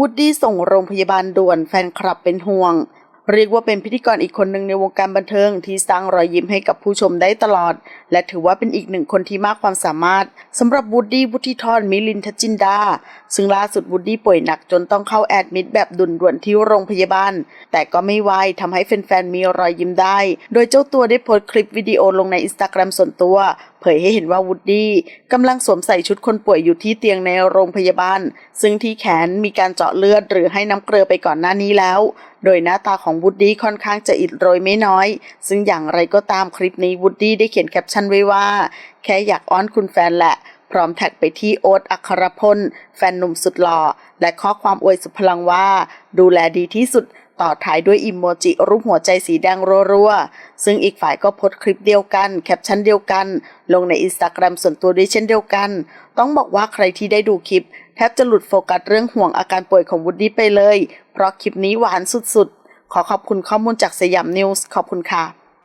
วูดดี้ส่งโรงพยาบาลด่วนแฟนคลับเป็นห่วง เรียกว่าเป็นพิธีกรอีกคนหนึ่งในวงการบันเทิงที่สร้างรอยยิ้มให้กับผู้ชมได้ตลอดและถือว่าเป็นอีกหนึ่งคนที่มากความสามารถสำหรับวูดดี้วุฒิธรมิลินทจินดา ซึ่งล่าสุดวูดดี้ป่วยหนักจนต้องเข้าแอดมิดแบบด่วนๆที่โรงพยาบาล แต่ก็ไม่วายทำให้แฟนๆมีรอยยิ้มได้ โดยเจ้าตัวได้โพสต์คลิปวิดีโอลงในอินสตาแกรมส่วนตัว เผยให้เห็นว่าวูดดี้กำลังสวมใส่ชุดคนป่วยอยู่ที่เตียงในโรงพยาบาล ซึ่งที่แขนมีการเจาะเลือดหรือให้น้ำเกลือไปก่อนหน้านี้แล้ว โดยหน้าตาของวูดดี้ค่อนข้างจะอิดโรยไม่น้อย ซึ่งอย่างไรก็ตามคลิปนี้วูดดี้ได้เขียนแคปชั่นไว้ว่า แค่อยากอ้อนคุณแฟนแหละ พร้อมแท็กไปที่โอ๊ตอัครพล แฟนหนุ่มสุดหล่อ และข้อความอวยสุดพลังว่า ดูแลดีที่สุดต่อท้ายด้วยอิโมจิรูปหัวใจสีแดงรัวๆ ซึ่งอีกฝ่ายก็โพสคลิปเดียวกัน แคปชั่นเดียวกัน ลงในอินสตาแกรมส่วนตัวด้วยเช่นเดียวกัน ต้องบอกว่าใครที่ได้ดูคลิป แทบจะหลุดโฟกัสเรื่องห่วงอาการป่วยของวูดดี้ไปเลย เพราะคลิปนี้หวานสุดๆ ขอขอบคุณข้อมูลจากสยามนิวส์ขอบคุณค่ะ